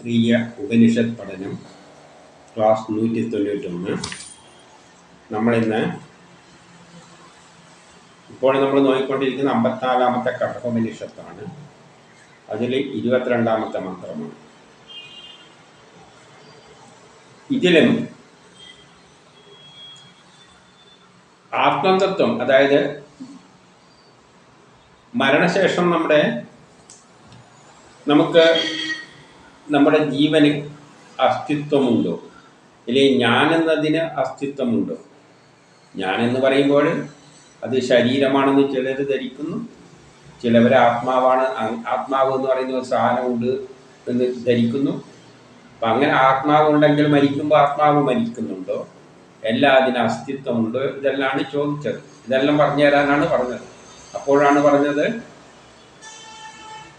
ശാസ്ത്രീയ ഉപനിഷത്ത് പഠനം ക്ലാസ് നൂറ്റി തൊണ്ണൂറ്റൊന്ന് നമ്മളിന്ന് ഇപ്പോൾ നമ്മൾ നോക്കിക്കൊണ്ടിരിക്കുന്ന അമ്പത്തിനാലാമത്തെ കടകോപനിഷത്താണ് അതിൽ ഇരുപത്തിരണ്ടാമത്തെ മന്ത്രമാണ്. ഇതിലും ആത്മതത്വം അതായത് മരണശേഷം നമ്മുടെ നമുക്ക് നമ്മുടെ ജീവന് അസ്തിത്വമുണ്ടോ? അല്ലെങ്കിൽ ഞാനെന്നതിന് അസ്തിത്വമുണ്ടോ? ഞാനെന്ന് പറയുമ്പോൾ അത് ശരീരമാണെന്ന് ചിലർ ധരിക്കുന്നു. ചിലവർ ആത്മാവാണ് ആത്മാവ് എന്ന് പറയുന്ന ഒരു സാധനമുണ്ട് എന്ന് ധരിക്കുന്നു. അപ്പം അങ്ങനെ ആത്മാവ് ഉണ്ടെങ്കിൽ മരിക്കുമ്പോൾ ആത്മാവ് മരിക്കുന്നുണ്ടോ? എല്ലാ അതിന് അസ്തിത്വമുണ്ടോ. ഇതെല്ലാമാണ് ചോദിച്ചത്. ഇതെല്ലാം പറഞ്ഞു തരാനാണ് പറഞ്ഞത്. അപ്പോഴാണ് പറഞ്ഞത്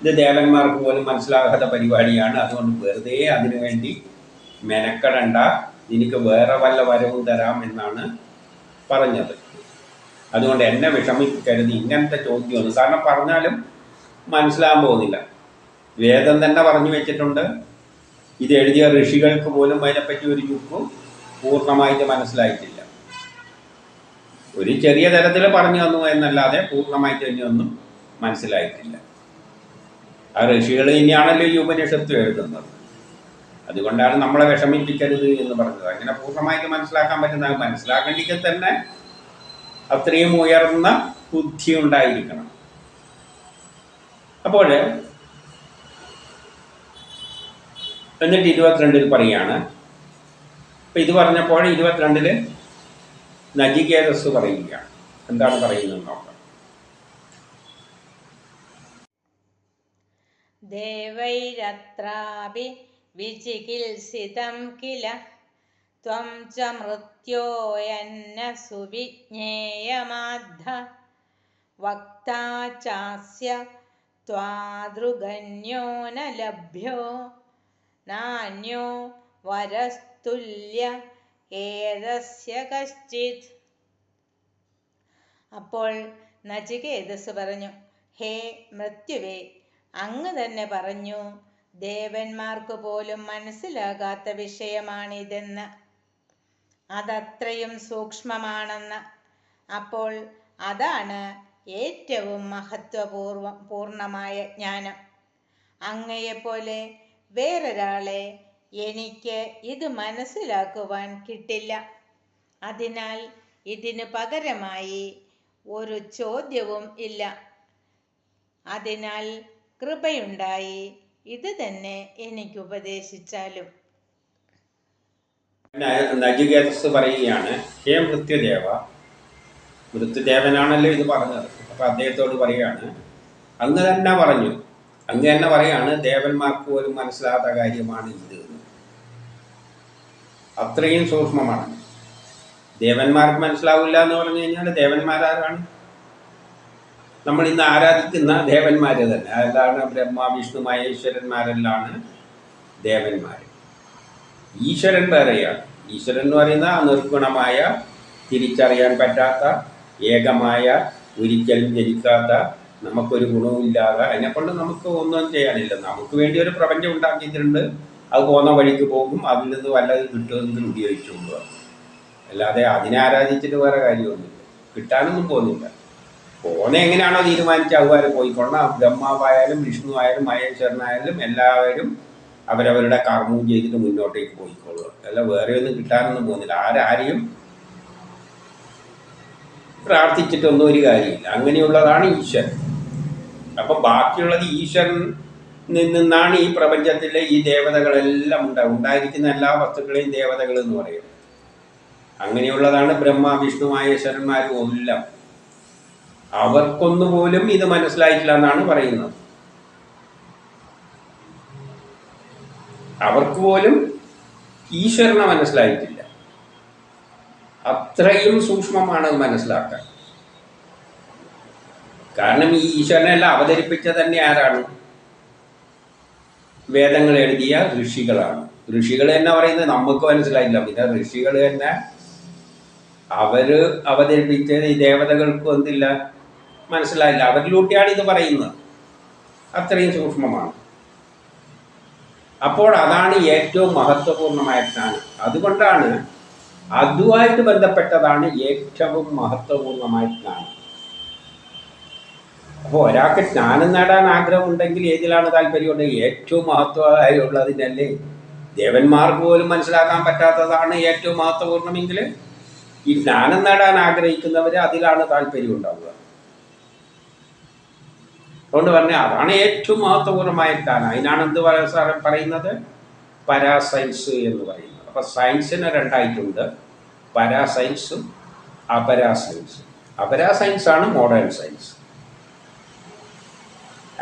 ഇത് ദേവന്മാർക്ക് പോലും മനസ്സിലാകാത്ത പരിപാടിയാണ്. അതുകൊണ്ട് വെറുതെ അതിനുവേണ്ടി മെനക്കെടണ്ട. നിനക്ക് വേറെ വല്ല വരവും തരാം എന്നാണ് പറഞ്ഞത്. അതുകൊണ്ട് എന്നെ വിഷമിക്കരുത്. ഇങ്ങനത്തെ ചോദ്യമൊന്നും. കാരണം പറഞ്ഞാലും മനസ്സിലാകാൻ പോകുന്നില്ല. വേദം തന്നെ പറഞ്ഞു വെച്ചിട്ടുണ്ട്. ഇത് എഴുതിയ ഋഷികൾക്ക് പോലും അതിനെപ്പറ്റി ഒരു ചുക്കും പൂർണമായിട്ട് മനസ്സിലായിട്ടില്ല. ഒരു ചെറിയ തരത്തിൽ പറഞ്ഞു തന്നു എന്നല്ലാതെ പൂർണമായിട്ട് ഇനിയൊന്നും മനസ്സിലായിട്ടില്ല. ആ ഋഷികൾ തന്നെയാണല്ലോ ഈ ഉപനിഷത്ത് എഴുതുന്നത്. അതുകൊണ്ടാണ് നമ്മളെ വിഷമിപ്പിക്കരുത് എന്ന് പറഞ്ഞത്. അങ്ങനെ പൂർണമായിട്ട് മനസ്സിലാക്കാൻ പറ്റുന്ന മനസ്സിലാക്കേണ്ടിക്ക് തന്നെ അത്രയും ഉയർന്ന ബുദ്ധി ഉണ്ടായിരിക്കണം. അപ്പോൾ എന്നിട്ട് ഇരുപത്തിരണ്ടിൽ പറയാണ്. ഇപ്പൊ ഇത് പറഞ്ഞപ്പോൾ ഇരുപത്തിരണ്ടിൽ നജികേതസ് പറയുകയാണ്. എന്താണ് പറയുന്നത് നോക്കാം. देवैरत्रापि विचिकित्सितं किल त्वं च मृत्योयन्न सुविज्ञेयमाद्ध वक्ता चास्य त्वादृगन्यो न लभ्यो नान्यो वरस्तुल्य ഏതസ്യ കശ്ചിത് അപ്പോൾ നചികേതസ് പറഞ്ഞു ഹേ മൃത്യുവേ അങ്ങ് തന്നെ പറഞ്ഞു ദേവന്മാർക്ക് പോലും മനസ്സിലാകാത്ത വിഷയമാണിതെന്ന്. അതത്രയും സൂക്ഷ്മമാണെന്ന്. അപ്പോൾ അതാണ് ഏറ്റവും മഹത്വപൂർവം പൂർണമായ ജ്ഞാനം. അങ്ങയെപ്പോലെ വേറൊരാളെ എനിക്ക് ഇത് മനസ്സിലാക്കുവാൻ കിട്ടില്ല. അതിനാൽ ഇതിന് പകരമായി ഒരു ചോദ്യവും ഇല്ല. അതിനാൽ കൃപയുണ്ടായി. ഇത് തന്നെ എനിക്ക് ഉപദേശിച്ചാലും. നജികേതസ് പറയുകയാണ് ഹേ മൃത്യുദേവ മൃത്യുദേവനാണല്ലോ ഇത് പറഞ്ഞത്. അപ്പൊ അദ്ദേഹത്തോട് പറയാണ് അങ്ങ് തന്നെ പറഞ്ഞു. അങ്ങ് തന്നെ പറയാണ് ദേവന്മാർക്ക് പോലും മനസ്സിലാത്ത കാര്യമാണ് ഇത്. അത്രയും സൂക്ഷ്മമാണ്. ദേവന്മാർക്ക് മനസ്സിലാവില്ല എന്ന് പറഞ്ഞു കഴിഞ്ഞാൽ ദേവന്മാരാരാണ്? നമ്മൾ ഇന്ന് ആരാധിക്കുന്ന ദേവന്മാര് തന്നെ. അതാണ് ബ്രഹ്മ വിഷ്ണു മഹേശ്വരന്മാരെല്ലാണ് ദേവന്മാർ ഈശ്വരൻ വേറെയാണ്. ഈശ്വരൻ എന്ന് പറയുന്ന നിർഗുണമായ തിരിച്ചറിയാൻ പറ്റാത്ത ഏകമായ ഒരിക്കലും ജനിക്കാത്ത നമുക്കൊരു ഗുണവുമില്ലാതെ അതിനെക്കൊണ്ട് നമുക്ക് ഒന്നും ചെയ്യാനില്ല. നമുക്ക് വേണ്ടി ഒരു പ്രപഞ്ചം ഉണ്ടാക്കിയിട്ടുണ്ട്. അത് പോകുന്ന വഴിക്ക് പോകും. അതിൽ നിന്ന് വല്ലത് കിട്ടുമെന്ന് ഉപയോഗിച്ചുകൊണ്ട് അല്ലാതെ അതിനെ ആരാധിച്ചിട്ട് വേറെ കാര്യമൊന്നുമില്ല. കിട്ടാനൊന്നും പോകുന്നില്ല. പോകുന്ന എങ്ങനെയാണോ തീരുമാനിച്ച അതുപോലെ പോയിക്കൊള്ളണം ബ്രഹ്മാവായാലും വിഷ്ണു ആയാലും മഹേശ്വരനായാലും എല്ലാവരും അവരവരുടെ കർമ്മവും ചെയ്തിട്ട് മുന്നോട്ടേക്ക് പോയിക്കൊള്ളുക അല്ല വേറെ ഒന്നും കിട്ടാനൊന്നും പോകുന്നില്ല. ആരാരെയും പ്രാർത്ഥിച്ചിട്ടൊന്നും ഒരു കാര്യമില്ല. അങ്ങനെയുള്ളതാണ് ഈശ്വരൻ. അപ്പൊ ബാക്കിയുള്ളത് ഈശ്വരൻ നിന്നാണ് ഈ പ്രപഞ്ചത്തിലെ ഈ ദേവതകളെല്ലാം ഉണ്ടാകും ഉണ്ടായിരിക്കുന്ന എല്ലാ വസ്തുക്കളെയും ദേവതകൾ എന്ന് പറയുന്നത്. അങ്ങനെയുള്ളതാണ് ബ്രഹ്മ വിഷ്ണു മഹേശ്വരന്മാരും എല്ലാം. അവർക്കൊന്നുപോലും ഇത് മനസ്സിലായിട്ടില്ല എന്നാണ് പറയുന്നത്. അവർക്ക് പോലും ഈശ്വരനെ മനസ്സിലായിട്ടില്ല. അത്രയും സൂക്ഷ്മമാണ് മനസ്സിലാക്കാൻ. കാരണം ഈ ഈശ്വരനെല്ലാം അവതരിപ്പിച്ച തന്നെ ആരാണ്? വേദങ്ങൾ എഴുതിയ ഋഷികളാണ്. ഋഷികൾ തന്നെ പറയുന്നത് നമുക്ക് മനസ്സിലായില്ല. പിന്നെ ഋഷികൾ തന്നെ അവർ അവതരിപ്പിച്ചത് ഈ ദേവതകൾക്കും എന്തില്ല? മനസ്സിലായില്ല. അവരിലൂട്ടിയാണ് ഇത് പറയുന്നത്. അത്രയും സൂക്ഷ്മമാണ്. അപ്പോൾ അതാണ് ഏറ്റവും മഹത്വപൂർണമായ ജ്ഞാനം. അതുകൊണ്ടാണ് അതുമായിട്ട് ബന്ധപ്പെട്ടതാണ് ഏറ്റവും മഹത്വപൂർണമായ ജ്ഞാനം. അപ്പോൾ ഒരാൾക്ക് ജ്ഞാനം നേടാൻ ആഗ്രഹമുണ്ടെങ്കിൽ ഏതിലാണ് താല്പര്യമുണ്ട് ഏറ്റവും മഹത്വമായുള്ളതിനല്ലേ. ദേവന്മാർക്ക് പോലും മനസ്സിലാക്കാൻ പറ്റാത്തതാണ് ഏറ്റവും മഹത്വപൂർണമെങ്കിൽ ഈ ജ്ഞാനം നേടാൻ ആഗ്രഹിക്കുന്നവർ അതിലാണ് താല്പര്യം ഉണ്ടാവുക. അതുകൊണ്ട് പറഞ്ഞ അതാണ് ഏറ്റവും മഹത്വപൂർണമായ ജ്ഞാനം. അതിനാണ് എന്ത് സാറ് പറയുന്നത്? പരാസയൻസ് എന്ന് പറയുന്നത്. അപ്പം സയൻസിനെ രണ്ടായിട്ടുണ്ട്. പരാസയൻസും അപരാസയൻസും ആണ് മോഡേൺ സയൻസ്.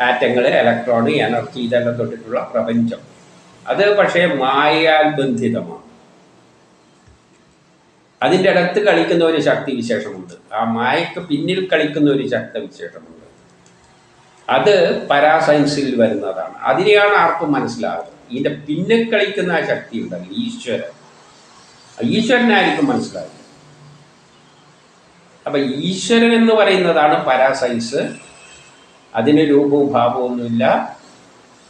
ആറ്റങ്ങൾ ഇലക്ട്രോൺ എനർജി ഇതെല്ലാം തൊട്ടിട്ടുള്ള പ്രപഞ്ചം. അത് പക്ഷേ മായാൽ ബന്ധിതമാണ് അതിന്റെ അടുത്ത് കളിക്കുന്ന ഒരു ശക്തി വിശേഷമുണ്ട്. ആ മായക്ക് പിന്നിൽ കളിക്കുന്ന ഒരു ശക്തി വിശേഷമുണ്ട്. അത് പരാസയൻസിൽ വരുന്നതാണ്. അതിനെയാണ് ആർക്കും മനസ്സിലാകുന്നത് ഇതിന്റെ പിന്നെ കളിക്കുന്ന ആ ശക്തി ഉണ്ടല്ലോ ഈശ്വരൻ. ഈശ്വരനായിരിക്കും മനസ്സിലാകുന്നത് അപ്പൊ ഈശ്വരൻ എന്ന് പറയുന്നതാണ് പരാസയൻസ്. അതിന് രൂപവും ഭാവമൊന്നുമില്ല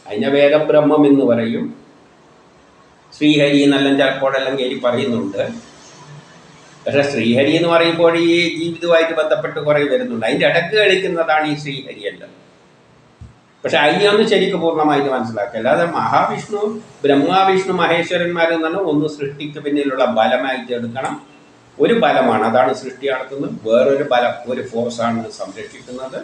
അതിനെ വേദബ്രഹ്മം എന്ന് പറയും. ശ്രീഹരി എന്നെല്ലാം ചിലപ്പോഴെല്ലാം കയറി പറയുന്നുണ്ട്. പക്ഷെ ശ്രീഹരി എന്ന് പറയുമ്പോൾ ഈ ജീവിതവുമായിട്ട് ബന്ധപ്പെട്ട് കുറേ വരുന്നുണ്ട്. അതിന്റെ ഇടയ്ക്ക് കളിക്കുന്നതാണ് ഈ ശ്രീഹരി എല്ലാം പക്ഷെ അയ്യാന്ന് ശരിക്കും പൂർണമായിട്ട് മനസ്സിലാക്കുക അല്ലാതെ മഹാവിഷ്ണു ബ്രഹ്മാവിഷ്ണു മഹേശ്വരന്മാരെന്ന് പറഞ്ഞാൽ ഒന്ന് സൃഷ്ടിക്ക് പിന്നിലുള്ള ബലമായിട്ട് എടുക്കണം. ഒരു ബലമാണ്. അതാണ് സൃഷ്ടി നടത്തുന്നത്. വേറൊരു ബലം ഒരു ഫോഴ്സ് ആണ് സംരക്ഷിക്കുന്നത്.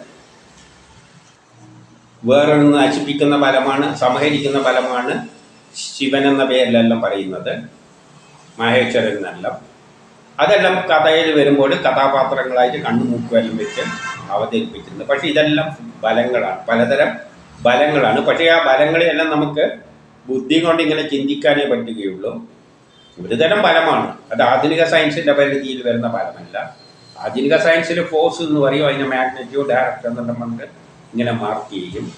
വേറൊന്ന് നശിപ്പിക്കുന്ന ബലമാണ് സംഹരിക്കുന്ന ബലമാണ് ശിവൻ എന്ന പേരിലെല്ലാം പറയുന്നത്. മഹേശ്വരൻ എന്നെല്ലാം അതെല്ലാം കഥയിൽ വരുമ്പോൾ കഥാപാത്രങ്ങളായിട്ട് കണ്ണുമൂക്കുമെല്ലാം വെച്ച് അവതരിപ്പിക്കുന്നത് പക്ഷെ ഇതെല്ലാം ബലങ്ങളാണ്. പലതരം ബലങ്ങളാണ്. പക്ഷേ ആ ബലങ്ങളെയെല്ലാം നമുക്ക് ബുദ്ധി കൊണ്ട് ഇങ്ങനെ ചിന്തിക്കാനേ പറ്റുകയുള്ളൂ. ഒരു തരം ബലമാണ്. അത് ആധുനിക സയൻസിന്റെ പരിധിയിൽ വരുന്ന ബലമല്ല. ആധുനിക സയൻസിൽ ഫോഴ്സ് എന്ന് പറയും അതിനെ മാഗ്നറ്റ്യൂഡ് ഡയറക്ടർ പറഞ്ഞിട്ട് ഇങ്ങനെ മാർക്ക് ചെയ്യും.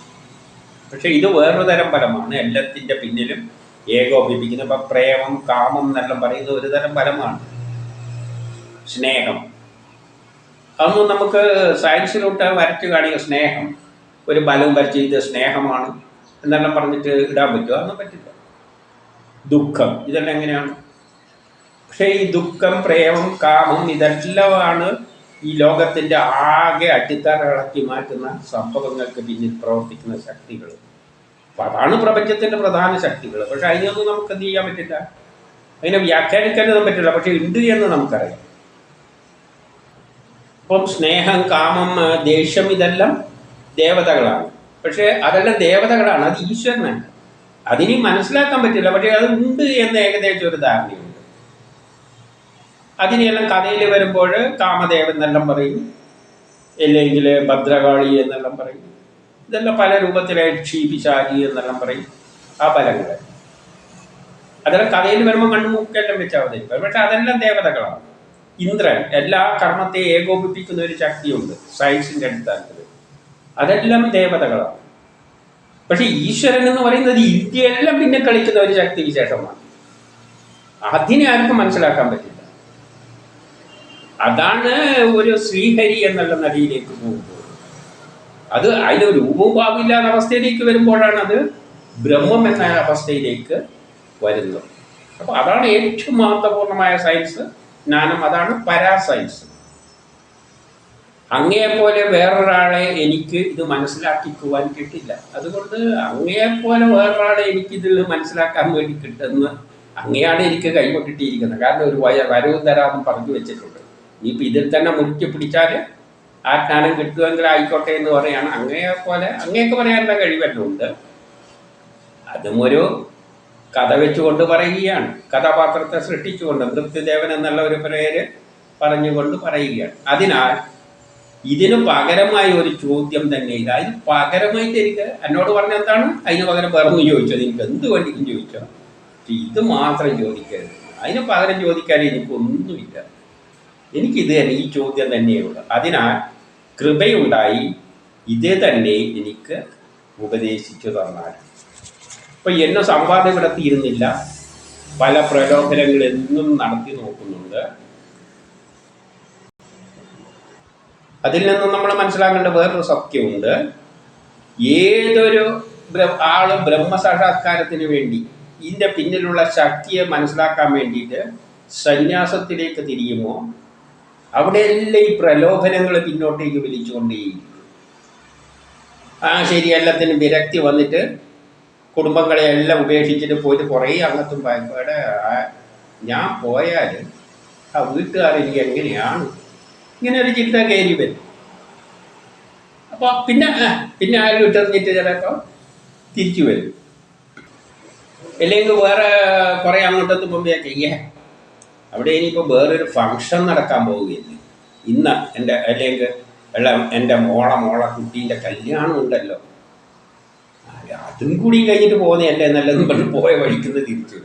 പക്ഷേ ഇത് വേറൊരു തരം ബലമാണ്. എല്ലാത്തിന്റെ പിന്നിലും ഏകോപിപ്പിക്കുന്ന ഇപ്പം പ്രേമം കാമം എന്നെല്ലാം പറയുന്നത് ഒരു തരം ബലമാണ്. സ്നേഹം. അതൊന്നും നമുക്ക് സയൻസിലോട്ട് വരച്ചു കാണിക്കുക സ്നേഹം. ഒരു ബലം വരച്ച് ഇത് സ്നേഹമാണ് എന്നെല്ലാം പറഞ്ഞിട്ട് ഇടാൻ പറ്റുമോ? അതൊന്നും പറ്റില്ല. ദുഃഖം ഇതെല്ലാം എങ്ങനെയാണ്? പക്ഷേ ഈ ദുഃഖം പ്രേമം കാമം ഇതെല്ലാമാണ് ഈ ലോകത്തിന്റെ ആകെ അടിത്തറ ഇളക്കി മാറ്റുന്ന സംഭവങ്ങൾക്ക് പിന്നിൽ പ്രവർത്തിക്കുന്ന ശക്തികൾ. അപ്പം അതാണ് പ്രപഞ്ചത്തിന്റെ പ്രധാന ശക്തികൾ. പക്ഷെ അതിനൊന്നും നമുക്ക് എന്ത് ചെയ്യാൻ പറ്റില്ല? അതിനെ വ്യാഖ്യാനിക്കാനൊന്നും പറ്റില്ല. പക്ഷെ ഉണ്ട് എന്ന് നമുക്കറിയാം. അപ്പം സ്നേഹം കാമം ദേഷ്യം ഇതെല്ലാം ദേവതകളാണ്. പക്ഷേ അതെല്ലാം ദേവതകളാണ്. അത് ഈശ്വരനാണ് അതിനി മനസ്സിലാക്കാൻ പറ്റില്ല. പക്ഷേ അത് ഉണ്ട് എന്ന് ഏകദേശം ഒരു ധാരണയുണ്ട്. അതിനെല്ലാം കഥയിൽ വരുമ്പോൾ കാമദേവൻ എന്നെല്ലാം പറയും. അല്ലെങ്കിൽ ഭദ്രകാളി എന്നെല്ലാം പറയും. ഇതെല്ലാം പല രൂപത്തിലെ ക്ഷീപിശാലി എന്നെല്ലാം പറയും. ആ ഫലങ്ങൾ അതെല്ലാം കഥയിൽ വരുമ്പോൾ കണ്ണുമുക്കെല്ലാം വെച്ച് അവതരിക്കും പക്ഷെ അതെല്ലാം ദേവതകളാണ്. ഇന്ദ്രൻ എല്ലാ കർമ്മത്തെ ഏകോപിപ്പിക്കുന്ന ഒരു ശക്തിയുണ്ട്. സയൻസിന്റെ അടിസ്ഥാനത്തിൽ അതെല്ലാം ദേവതകളാണ്. പക്ഷെ ഈശ്വരൻ എന്ന് പറയുന്നത് ഇന്ത്യയെല്ലാം പിന്നെ കളിക്കുന്ന ഒരു ശക്തി വിശേഷമാണ്. അതിനെ ആർക്കും മനസ്സിലാക്കാൻ പറ്റില്ല. അതാണ് ഒരു ശ്രീഹരി എന്നുള്ള നദിയിലേക്ക് പോകുമ്പോൾ. അത് അതിന് രൂപവും ഭാവില്ലാത്ത അവസ്ഥയിലേക്ക് വരുമ്പോഴാണ് അത് ബ്രഹ്മം എന്ന അവസ്ഥയിലേക്ക് വരുന്നത്. അപ്പോൾ അതാണ് ഏറ്റവും മഹത്വപൂർണമായ സയൻസ് ജ്ഞാനം അതാണ് പരാ സയൻസ് അങ്ങയെപ്പോലെ വേറൊരാളെ എനിക്ക് ഇത് മനസ്സിലാക്കിക്കുവാൻ കിട്ടില്ല. അതുകൊണ്ട് അങ്ങേപ്പോലെ വേറൊരാളെ എനിക്ക് ഇതിൽ മനസ്സിലാക്കാൻ വേണ്ടി കിട്ടുന്ന അങ്ങയാണ് എനിക്ക് കൈകൊട്ടിട്ടിരിക്കുന്നത്. കാരണം ഒരു വയ വരവും തരാമെന്ന് പറഞ്ഞു വെച്ചിട്ടുണ്ട്. ഇനിയിപ്പോൾ ഇതിൽ തന്നെ മുറുക്കി പിടിച്ചാൽ ആ ജ്ഞാനം കിട്ടുമെങ്കിൽ ആയിക്കോട്ടെ എന്ന് പറയാണ്. അങ്ങേപ്പോലെ അങ്ങേക്ക് പറയാനുള്ള കഴിവെല്ലാം ഉണ്ട് അതും ഒരു കഥ വെച്ചുകൊണ്ട് പറയുകയാണ്. കഥാപാത്രത്തെ സൃഷ്ടിച്ചുകൊണ്ട് മൃത്യുദേവൻ എന്നുള്ള ഒരു പേര് പറഞ്ഞുകൊണ്ട് പറയുകയാണ്. അതിനാൽ ഇതിന് പകരമായി ഒരു ചോദ്യം തന്നെ ഇല്ല അതിന് പകരമായിട്ട് എനിക്ക് എന്നോട് പറഞ്ഞ എന്താണ്? അതിന് പകരം വേറൊന്നും ചോദിച്ചത്. എനിക്ക് എന്ത് വേണ്ടിക്കും ചോദിച്ചോ? ഇത് മാത്രം ചോദിക്കരുത്. അതിന് പകരം ചോദിക്കാൻ എനിക്കൊന്നുമില്ല. എനിക്കിത് തന്നെ ഈ ചോദ്യം തന്നെയുള്ളൂ അതിനാൽ കൃപയുണ്ടായി ഇതേ തന്നെ എനിക്ക് ഉപദേശിച്ചു തന്നാൽ. ഇപ്പൊ എന്നെ സംവാദം ഇവിടെ തീരുന്നില്ല. പല പ്രലോഭനങ്ങൾ എന്നും നടത്തി നോക്കുന്നുണ്ട്. അതിൽ നിന്നും നമ്മൾ മനസ്സിലാക്കേണ്ട വേറൊരു സത്യമുണ്ട് ഏതൊരു ആളും ബ്രഹ്മസാക്ഷാത്കാരത്തിന് വേണ്ടി ഇതിന്റെ പിന്നിലുള്ള ശക്തിയെ മനസ്സിലാക്കാൻ വേണ്ടിയിട്ട് സന്യാസത്തിലേക്ക് തിരിയുമോ? അവിടെയെല്ലാം ഈ പ്രലോഭനങ്ങൾ പിന്നോട്ടേക്ക് വലിച്ചുകൊണ്ടേയിരിക്കും ആ ശരി എല്ലാത്തിനും വിരക്തി വന്നിട്ട് കുടുംബങ്ങളെ എല്ലാം ഉപേക്ഷിച്ചിട്ട് പോയിട്ട് കുറേ അങ്ങത്തും പായപ്പാടെ ഞാൻ പോയാൽ ആ വീട്ടുകാർ എനിക്ക് എങ്ങനെയാണ് ഇങ്ങനെ ഒരു ചിന്ത കയറി വരും. അപ്പോൾ പിന്നെ പിന്നെ ആരും വിട്ടെറിഞ്ഞിട്ട് ചിലപ്പോൾ തിരിച്ചു വരും. അല്ലെങ്കിൽ വേറെ കുറേ അങ്ങോട്ടെത്തുമ്പോൾ ചെയ്യേ. അവിടെ ഇനിയിപ്പോൾ വേറൊരു ഫങ്ഷൻ നടക്കാൻ പോവുകയില്ല ഇന്ന് എന്റെ അല്ലെങ്കിൽ എല്ലാം എന്റെ മോളെ മോളെ കുട്ടീന്റെ കല്യാണം ഉണ്ടല്ലോ. അതും കൂടി കഴിഞ്ഞിട്ട് പോകുന്നതല്ലേ എന്നല്ലെന്ന് പറഞ്ഞ് പോയ വഴിക്കുന്നത് തിരിച്ചു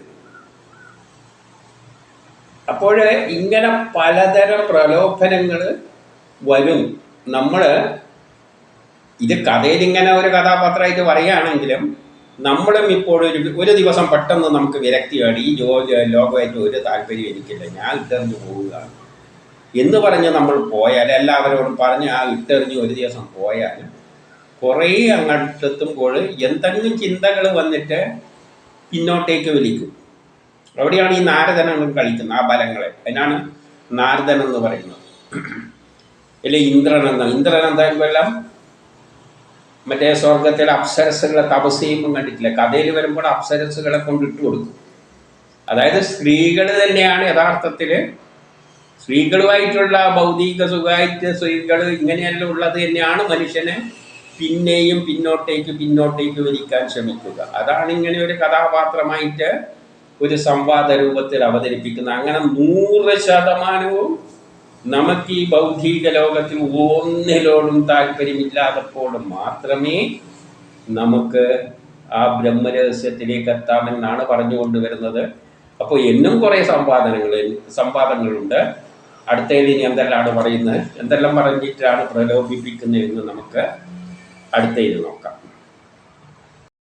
അപ്പോൾ ഇങ്ങനെ പലതരം പ്രലോഭനങ്ങൾ വരും. നമ്മൾ ഇത് കഥയിൽ ഇങ്ങനെ ഒരു കഥാപാത്രമായിട്ട് പറയുകയാണെങ്കിലും നമ്മളും ഇപ്പോഴൊരു ഒരു ദിവസം പെട്ടെന്ന് നമുക്ക് വിരക്തിയാണ് ഈ ജോലി ലോകമായിട്ട് ഒരു താല്പര്യം എനിക്കില്ല. ഞാൻ ഇട്ടെറിഞ്ഞ് പോവുകയാണ്. എന്ന് പറഞ്ഞ് നമ്മൾ പോയാൽ എല്ലാവരോടും പറഞ്ഞ് ആ ഇട്ടെറിഞ്ഞ് ഒരു ദിവസം പോയാൽ കുറേ അങ്ങോട്ടെത്തുമ്പോൾ എന്തെങ്കിലും ചിന്തകൾ വന്നിട്ട് പിന്നോട്ടേക്ക് വലിക്കും അവിടെയാണ് ഈ നാരദനം കളിക്കുന്നത് ആ ബലങ്ങളെ. അതിനാണ് നാരദൻ എന്ന് പറയുന്നത്. അല്ലെ ഇന്ദ്രൻ എന്ന ഇന്ദ്രൻ എന്തായാലും മറ്റേ സ്വർഗത്തിലെ അപ്സരസുകളെ തപസ് കണ്ടിട്ടില്ല? കഥയിൽ വരുമ്പോൾ അപ്സരസുകളെ കൊണ്ട് ഇട്ട് കൊടുക്കും. അതായത് സ്ത്രീകൾ തന്നെയാണ് യഥാർത്ഥത്തിൽ സ്ത്രീകളുമായിട്ടുള്ള ഭൗതിക സുഖമായിട്ട് സ്ത്രീകൾ ഇങ്ങനെയെല്ലാം ഉള്ളത് തന്നെയാണ് മനുഷ്യനെ പിന്നെയും പിന്നോട്ടേക്ക് പിന്നോട്ടേക്ക് വലിക്കാൻ ശ്രമിക്കുക. അതാണ് ഇങ്ങനെ ഒരു കഥാപാത്രമായിട്ട് ഒരു സംവാദ രൂപത്തിൽ അവതരിപ്പിക്കുന്ന അങ്ങനെ നൂറ് ശതമാനവും നമുക്ക് ഈ ഭൗതിക ലോകത്തിൽ ഒന്നിലോടും താല്പര്യമില്ലാത്തപ്പോൾ മാത്രമേ നമുക്ക് ആ ബ്രഹ്മരഹസ്യത്തിലേക്ക് എത്താമെന്നാണ് പറഞ്ഞുകൊണ്ട് വരുന്നത്. അപ്പോൾ എന്നും കുറേ സംവാദനങ്ങൾ സംവാദങ്ങളുണ്ട്. അടുത്തതിൽ ഇനി എന്തെല്ലാമാണ് പറയുന്നത്? എന്തെല്ലാം പറഞ്ഞിട്ടാണ് പ്രലോഭിപ്പിക്കുന്നതെന്ന് നമുക്ക് അടുത്തതിൽ നോക്കാം.